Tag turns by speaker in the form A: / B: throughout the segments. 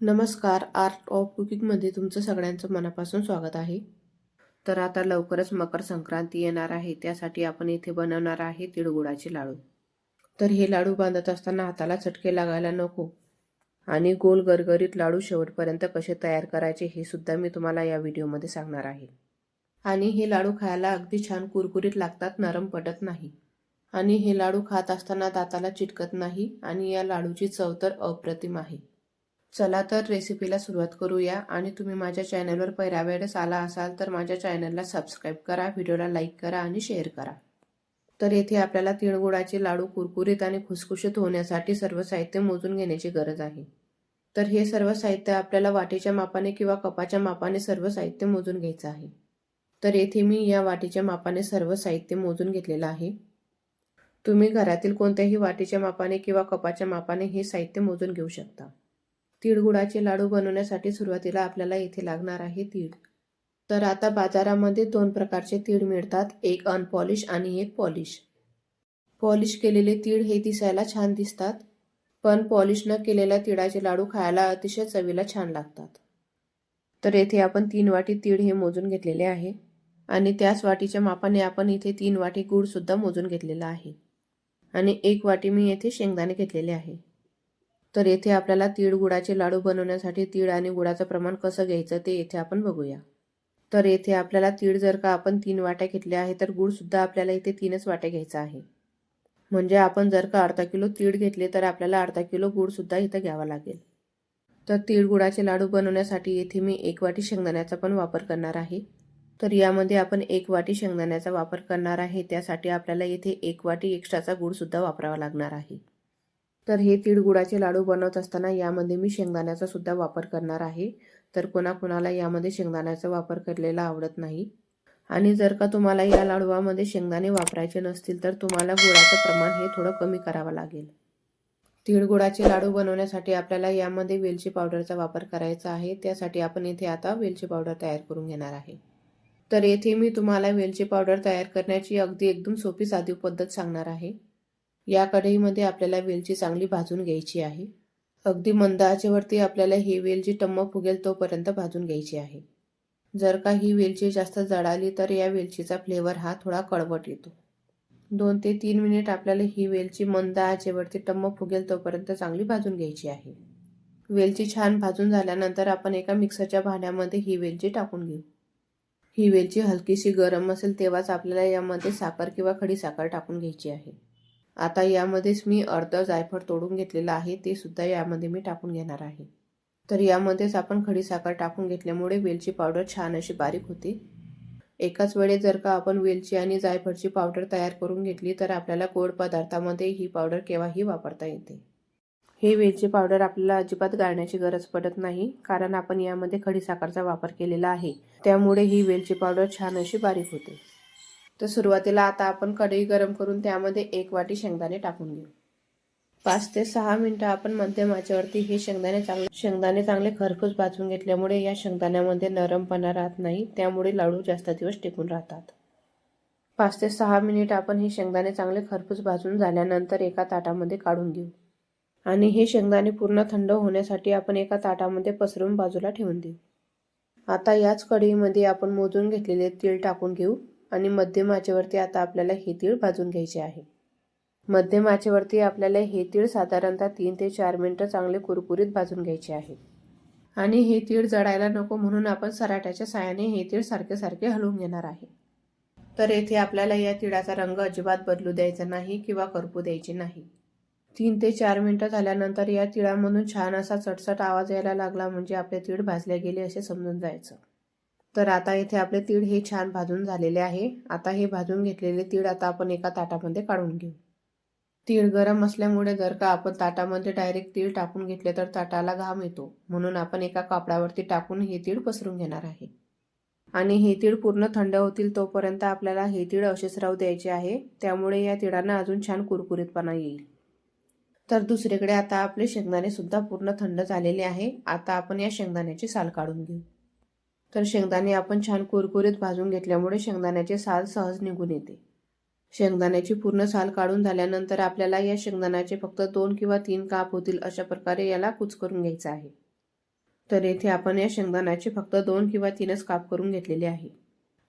A: नमस्कार art of कुकिंगमध्ये तुमचं सगळ्यांचं मनापासून स्वागत आहे. तर आता लवकरच मकर संक्रांती येणार आहे त्यासाठी आपण इथे बनवणार आहे तिळगुळाचे लाडू. तर हे लाडू बांधत असताना हाताला चटके लागायला नको आणि गोल गरगरीत लाडू शेवटपर्यंत कसे तयार करायचे हे सुद्धा मी तुम्हाला या व्हिडिओमध्ये सांगणार आहे. आणि हे लाडू खायला अगदी छान कुरकुरीत लागतात नरम पडत नाही. आणि हे लाडू खात असताना दाताला चिटकत नाही आणि या लाडूची चव तर अप्रतिम आहे. चला तर रेसिपीला सुरुवात करूया. आणि तुम्ही माझ्या चॅनलवर पहिल्या वेळेस आला असाल तर माझ्या चॅनलला सबस्क्राईब करा व्हिडिओला लाईक करा आणि शेअर करा. तर येथे आपल्याला तिळगुळाचे लाडू कुरकुरीत आणि खुसखुशीत होण्यासाठी सर्व साहित्य मोजून घेण्याची गरज आहे. तर हे सर्व साहित्य आपल्याला वाटीच्या मापाने किंवा कपाच्या मापाने सर्व साहित्य मोजून घ्यायचं आहे. तर येथे मी या वाटीच्या मापाने सर्व साहित्य मोजून घेतलेलं आहे. तुम्ही घरातील कोणत्याही वाटीच्या मापाने किंवा कपाच्या मापाने हे साहित्य मोजून घेऊ शकता. तिळगुळाचे लाडू बनवण्यासाठी सुरुवातीला आपल्याला इथे लागणार आहे तीळ. तर आता बाजारामध्ये दोन प्रकारचे तीळ मिळतात एक अनपॉलिश आणि एक पॉलिश पॉलिश केलेले तीळ हे दिसायला छान दिसतात पण पॉलिश न केलेल्या तिळाचे लाडू खायला अतिशय चवीला छान लागतात. तर येथे आपण तीन वाटी तीळ हे मोजून घेतलेले आहे आणि त्याच वाटीच्या मापाने आपण इथे तीन वाटी गुळसुद्धा मोजून घेतलेला आहे. आणि एक वाटी मी येथे शेंगदाणे घेतलेले आहे. तर येथे आपल्याला तीळ गुळाचे लाडू बनवण्यासाठी तीळ आणि गुळाचं प्रमाण कसं घ्यायचं ते येथे आपण बघूया. तर येथे आपल्याला तीळ जर का आपण तीन वाट्या घेतल्या आहे तर गुळसुद्धा आपल्याला इथे तीनच वाट्या घ्यायचा आहे. म्हणजे आपण जर का अर्धा किलो तीळ घेतले तर आपल्याला अर्धा किलो गुळसुद्धा इथं घ्यावा लागेल. तर तीळ गुळाचे लाडू बनवण्यासाठी येथे मी एक वाटी शेंगदाण्याचा पण वापर करणार आहे. तर यामध्ये आपण एक वाटी शेंगदाण्याचा वापर करणार आहे त्यासाठी आपल्याला येथे एक वाटी एक्स्ट्राचा गुळसुद्धा वापरावा लागणार आहे. तर हे तिळगुळाचे लाडू बनवत असताना यामध्ये मी शेंगदाण्याचा सुद्धा वापर करणार आहे. तर कोणाकोणाला यामध्ये शेंगदाण्याचा वापर केलेला आवडत नाही. आणि जर का तुम्हाला या लाडूवामध्ये शेंगदाणे वापरायचे नसतील तर तुम्हाला गुळाचं प्रमाण हे थोडं कमी करावं लागेल. तिळगुळाचे लाडू बनवण्यासाठी आपल्याला यामध्ये वेलची पावडरचा वापर करायचा आहे. त्यासाठी आपण इथे आता वेलची पावडर तयार करून घेणार आहे. तर येथे मी तुम्हाला वेलची पावडर तयार करण्याची अगदी एकदम सोपी साधी पद्धत सांगणार आहे. या कढईमध्ये आपल्याला वेलची चांगली भाजून घ्यायची आहे. अगदी मंद आचेवरती आपल्याला ही वेलची टम्म फुगेल तोपर्यंत भाजून घ्यायची आहे. जर का ही वेलची जास्त जळाली तर या वेलचीचा फ्लेवर हा थोडा कडवट येतो. दोन ते तीन मिनिट आपल्याला ही वेलची मंद आचेवरती टम्म फुगेल तोपर्यंत चांगली भाजून घ्यायची आहे. वेलची छान भाजून झाल्यानंतर आपण एका मिक्सरच्या भांड्यामध्ये ही वेलची टाकून घेऊ. ही वेलची हलकीशी गरम असेल तेव्हाच आपल्याला यामध्ये साखर किंवा खडी साखर टाकून घ्यायची आहे. आता यामध्येच मी अर्ध जायफळ तोडून घेतलेलं आहे ते सुद्धा यामध्ये मी टाकून घेणार आहे. तर यामध्येच आपण खडी साखर टाकून घेतल्यामुळे वेलची पावडर छान अशी बारीक होते. एकाच वेळेस जर का आपण वेलची आणि जायफळची पावडर तयार करून घेतली तर आपल्याला गोड पदार्थामध्ये ही पावडर केव्हाही वापरता येते. हे वेलची पावडर आपल्याला अजिबात गाळण्याची गरज पडत नाही कारण आपण यामध्ये खडी साखरचा वापर केलेला आहे. त्यामुळे ही वेलची पावडर छान अशी बारीक होते. तर सुरुवातीला आता आपण कढई गरम करून त्यामध्ये एक वाटी शेंगदाणे टाकून घेऊ. पाच ते सहा मिनटं आपण मध्यम आचेवरती हे शेंगदाणे चांगले शेंगदाणे चांगले खरपूस भाजून घेतल्यामुळे या शेंगदाण्यामध्ये नरमपणा राहत नाही त्यामुळे लाडू जास्त दिवस टिकून राहतात. पाच ते सहा मिनिट आपण हे शेंगदाणे चांगले खरपूस भाजून झाल्यानंतर एका ताटामध्ये काढून घेऊ. आणि हे शेंगदाणे पूर्ण थंड होण्यासाठी आपण एका ताटामध्ये पसरून बाजूला ठेवून देऊ. आता याच कढईमध्ये आपण मोजून घेतलेले तेल टाकून घेऊ. आणि मध्यम आचेवरती आता आपल्याला हे तीळ भाजून घ्यायचे आहे. मध्यम आचेवरती आपल्याला हे तीळ साधारणतः तीन ते चार मिनटं चांगले कुरकुरीत भाजून घ्यायचे आहे. आणि हे तीळ जळायला नको म्हणून आपण सराट्याच्या साहाय्याने हे तीळ सारखे सारखे हलवून घेणार आहे. तर येथे आपल्याला या तिळाचा रंग अजिबात बदलू द्यायचा नाही किंवा करपू द्यायचे नाही. तीन ते चार मिनटं झाल्यानंतर या तिळामधून छान असा चटचट आवाज यायला लागला म्हणजे आपले तीळ भाजले गेले असे समजून जायचं. तर आता इथे आपले तीळ हे छान भाजून झालेले आहे. आता हे भाजून घेतलेले तीळ आता आपण एका ताटामध्ये काढून घेऊ. तीळ गरम असल्यामुळे जर का आपण ताटामध्ये डायरेक्ट तीळ टाकून घेतले तर ताटाला घाम येतो. म्हणून आपण एका कापडावरती टाकून हे तीळ पसरून घेणार आहे. आणि हे तीळ पूर्ण थंड होतील तोपर्यंत आपल्याला हे तीळ असेच राहू द्यायचे आहे. त्यामुळे या तिळांना अजून छान कुरकुरीतपणा येईल. तर दुसरीकडे आता आपले शेंगदाणे सुद्धा पूर्ण थंड झालेले आहे. आता आपण या शेंगदाण्याची साल काढून घेऊ. तर शेंगदाणे आपण छान कुरकुरीत भाजून घेतल्यामुळे शेंगदाण्याचे साल सहज निघून येते. शेंगदाण्याची पूर्ण साल काढून झाल्यानंतर आपल्याला या शेंगदाण्याचे फक्त दोन किंवा तीन काप होतील अशा प्रकारे याला कुच करून घ्यायचं आहे. तर येथे आपण या शेंगदाण्याचे फक्त दोन किंवा तीनच काप करून घेतलेले आहे.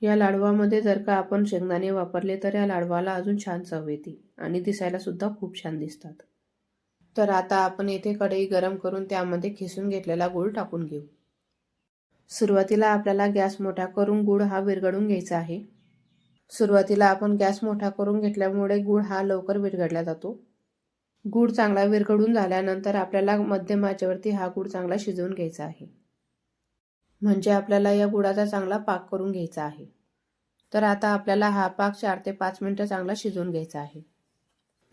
A: या लाडवामध्ये जर का आपण शेंगदाणे वापरले तर या लाडवाला अजून छान चव येते आणि दिसायला सुद्धा खूप छान दिसतात. तर आता आपण येथे कढई गरम करून त्यामध्ये खिसून घेतलेला गूळ टाकून घेऊ. सुरुवातीला आपल्याला गॅस मोठा करून गूळ हा विरघळून घ्यायचा आहे. सुरुवातीला आपण गॅस मोठा करून घेतल्यामुळे गूळ हा लवकर विरघळला जातो. गूळ चांगला विरघळून झाल्यानंतर आपल्याला मध्यम आचेवरती हा गूळ चांगला शिजवून घ्यायचा आहे. म्हणजे आपल्याला या गुळाचा चांगला पाक करून घ्यायचा आहे. तर आता आपल्याला हा पाक चार ते पाच मिनटं चांगला शिजवून घ्यायचा आहे.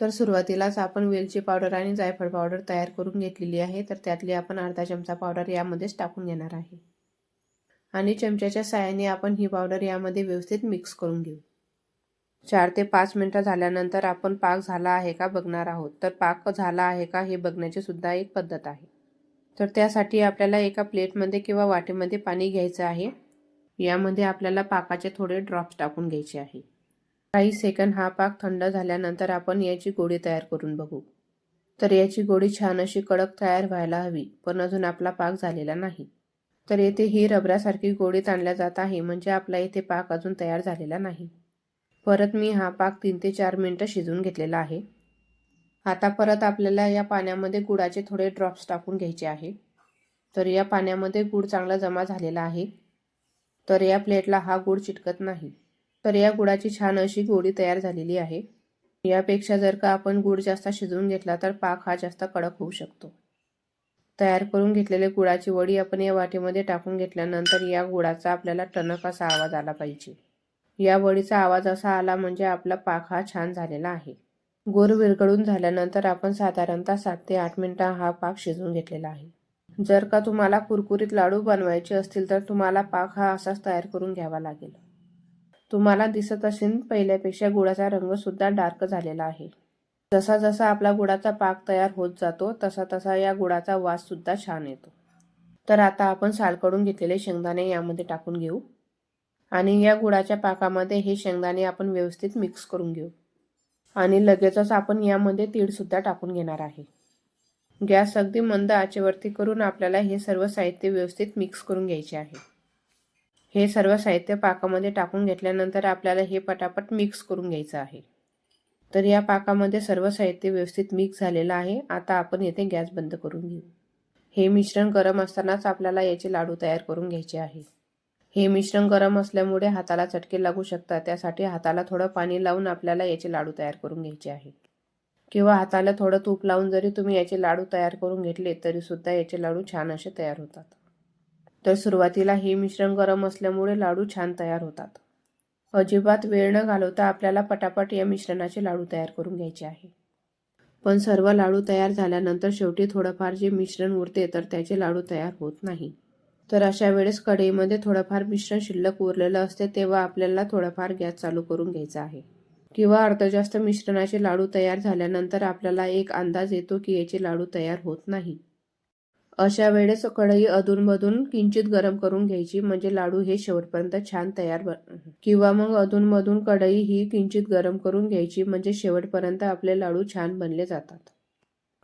A: तर सुरुवातीलाच आपण वेलची पावडर आणि जायफळ पावडर तयार करून घेतलेली आहे. तर त्यातली आपण अर्धा चमचा पावडर यामध्येच टाकून घेणार आहे. आणि चमच्याच्या साहाय्याने आपण ही पावडर यामध्ये व्यवस्थित मिक्स करून घेऊ. चार ते पाच मिनटं झाल्यानंतर आपण पाक झाला आहे का बघणार आहोत. तर पाक झाला आहे का हे बघण्याची सुद्धा एक पद्धत आहे. तर त्यासाठी आपल्याला एका प्लेटमध्ये किंवा वाटीमध्ये पाणी घ्यायचं आहे. यामध्ये आपल्याला पाकाचे थोडे ड्रॉप्स टाकून घ्यायचे आहे. काही सेकंद हा पाक थंड झाल्यानंतर आपण याची गोळी तयार करून बघू. तर याची गोळी छान अशी कडक तयार व्हायला हवी पण अजून आपला पाक झालेला नाही. तर येथे ही रबरासारखी गोळी ताणल्या जात आहे म्हणजे आपला येथे पाक अजून तयार झालेला नाही. परत मी हा पाक तीन ते चार मिनटं शिजवून घेतलेला आहे. आता परत आपल्याला या पाण्यामध्ये गुळाचे थोडे ड्रॉप्स टाकून घ्यायचे आहे. तर या पाण्यामध्ये गूळ चांगला जमा झालेला आहे. तर या प्लेटला हा गूळ चिटकत नाही. तर या गुळाची छान अशी गोळी तयार झालेली आहे. यापेक्षा जर का आपण गूळ जास्त शिजवून घेतला तर पाक हा जास्त कडक होऊ शकतो. तयार करून घेतलेले गुळाची वडी आपण या वाटीमध्ये टाकून घेतल्यानंतर या गुळाचा आपल्याला टणक असा आवाज आला पाहिजे. या वडीचा आवाज असा आला म्हणजे आपला पाक हा छान झालेला आहे. गोर विरघळून झाल्यानंतर आपण साधारणतः सात ते आठ मिनिटं हा पाक शिजवून घेतलेला आहे. जर का तुम्हाला कुरकुरीत लाडू बनवायचे असतील तर तुम्हाला पाक हा असाच तयार करून घ्यावा लागेल. तुम्हाला दिसत असेल पहिल्यापेक्षा गुळाचा रंगसुद्धा डार्क झालेला आहे. जसा जसा आपला गुळाचा पाक तयार होत जातो तसा तसा या गुळाचा वास सुद्धा छान येतो. तर आता आपण सालकडून घेतलेले शेंगदाणे यामध्ये टाकून घेऊ. आणि या गुळाच्या पाकामध्ये हे शेंगदाणे आपण व्यवस्थित मिक्स करून घेऊ. आणि लगेचच आपण यामध्ये तीळसुद्धा टाकून घेणार आहे. गॅस अगदी मंद आचेवरती करून आपल्याला हे सर्व साहित्य व्यवस्थित मिक्स करून घ्यायचे आहे. हे सर्व साहित्य पाकामध्ये टाकून घेतल्यानंतर आपल्याला हे पटापट मिक्स करून घ्यायचं आहे. तर या पाकामध्ये सर्व साहित्य व्यवस्थित मिक्स झालेलं आहे. आता आपण येथे गॅस बंद करून घेऊ. हे मिश्रण गरम असतानाच आपल्याला याचे लाडू तयार करून घ्यायचे आहे. हे मिश्रण गरम असल्यामुळे हाताला चटके लागू शकतात. त्यासाठी हाताला थोडं पाणी लावून आपल्याला याचे लाडू तयार करून घ्यायचे आहे. किंवा हाताला थोडं तूप लावून जरी तुम्ही याचे लाडू तयार करून घेतले तरीसुद्धा याचे लाडू छान असे तयार होतात. तर सुरुवातीला हे मिश्रण गरम असल्यामुळे लाडू छान तयार होतात. अजिबात वेळ न घालवता आपल्याला पटापट या मिश्रणाचे लाडू तयार करून घ्यायचे आहे. पण सर्व लाडू तयार झाल्यानंतर शेवटी थोडंफार जे मिश्रण उरते तर त्याचे लाडू तयार होत नाही. तर अशा वेळेस कढईमध्ये थोडंफार मिश्रण शिल्लक उरलेलं असते तेव्हा आपल्याला थोडाफार गॅस चालू करून घ्यायचा आहे. किंवा अर्ध जास्त मिश्रणाचे लाडू तयार झाल्यानंतर आपल्याला एक अंदाज येतो की याचे लाडू तयार होत नाही. अशा वेळेस कढई अधूनमधून किंचित गरम करून घ्यायची म्हणजे लाडू हे शेवटपर्यंत छान तयार किंवा मग अधूनमधून कढई ही किंचित गरम करून घ्यायची म्हणजे शेवटपर्यंत आपले लाडू छान बनले जातात.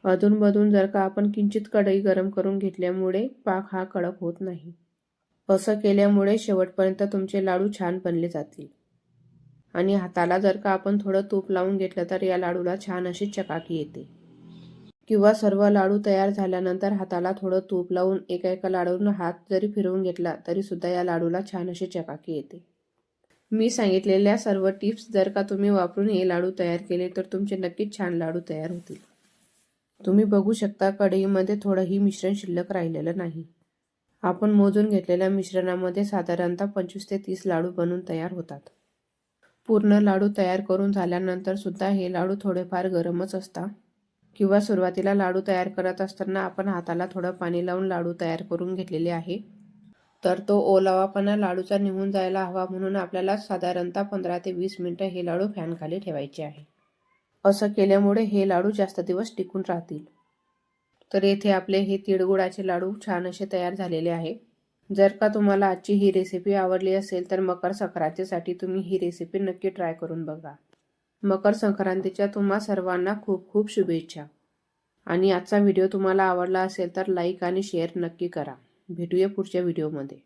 A: अधूनमधून जर का आपण किंचित कढई गरम करून घेतल्यामुळे पाक हा कडक होत नाही. असं केल्यामुळे शेवटपर्यंत तुमचे लाडू छान बनले जातील. आणि हाताला जर का आपण थोडं तूप लावून घेतलं तर या लाडूला छान अशी चकाकी येते. किंवा सर्व लाडू तयार झाल्यानंतर हाताला थोडं तूप लावून एका एका लाडून हात जरी फिरवून घेतला तरी सुद्धा या लाडूला छान अशी चकाकी येते. मी सांगितलेल्या सर्व टिप्स जर का तुम्ही वापरून हे लाडू तयार केले तर तुमचे नक्कीच छान लाडू तयार होतील. तुम्ही बघू शकता कढईमध्ये थोडंही मिश्रण शिल्लक राहिलेलं नाही. आपण मोजून घेतलेल्या मिश्रणामध्ये साधारणतः पंचवीस ते तीस लाडू बनून तयार होतात. पूर्ण लाडू तयार करून झाल्यानंतर सुद्धा हे लाडू थोडेफार गरमच असतात किंवा सुरुवातीला लाडू तयार करत असताना आपण हाताला थोडं पाणी लावून लाडू तयार करून घेतलेले आहे. तर तो ओलावापणा लाडूचा निघून जायला हवा म्हणून आपल्याला साधारणतः पंधरा ते वीस मिनटं हे लाडू फॅनखाली ठेवायचे आहे. असं केल्यामुळे हे लाडू जास्त दिवस टिकून राहतील. तर येथे आपले हे तिळगुळाचे लाडू छान असे तयार झालेले आहे. जर का तुम्हाला आजची ही रेसिपी आवडली असेल तर मकर संक्रांतीसाठी तुम्ही ही रेसिपी नक्की ट्राय करून बघा. मकर संक्रांतीच्या तुम्हा सर्वांना खूप खूप शुभेच्छा. आणि आजचा व्हिडिओ तुम्हाला आवडला असेल तर लाईक आणि शेअर नक्की करा. भेटूया पुढच्या व्हिडिओमध्ये.